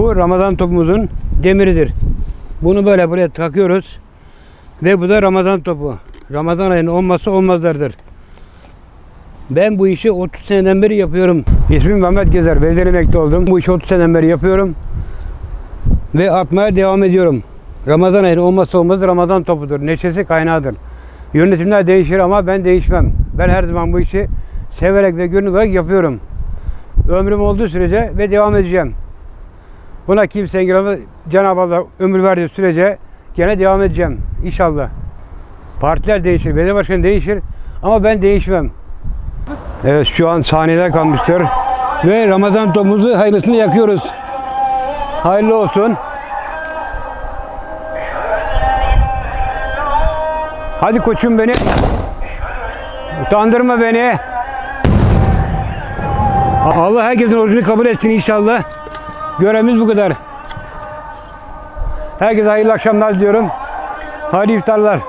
Bu Ramazan topumuzun demiridir. Bunu böyle buraya takıyoruz. Ve bu da Ramazan topu. Ramazan ayının olmazsa olmazlardır. Ben bu işi 30 seneden beri yapıyorum. İsmim Mehmet Gezer. Belediye emekli oldum. Bu işi 30 seneden beri yapıyorum. Ve atmaya devam ediyorum. Ramazan ayının olmazsa olmazı Ramazan topudur. Neşesi kaynağıdır. Yönetimler değişir ama ben değişmem. Ben her zaman bu işi severek ve gönül olarak yapıyorum. Ömrüm olduğu sürece ve devam edeceğim. Buna kimse engel. Cenab-ı Allah ömür verdiği sürece gene devam edeceğim. İnşallah. Partiler değişir, belediye başkanı değişir ama ben değişmem. Evet şu an sahnede kalmıştır. Ve Ramazan topumuzu hayırlısını yakıyoruz. Hayırlı olsun. Hadi koçum beni. Utandırma beni. Allah herkesin orucunu kabul etsin inşallah. Görevimiz bu kadar. Herkese hayırlı akşamlar diliyorum. Hayırlı iftarlar.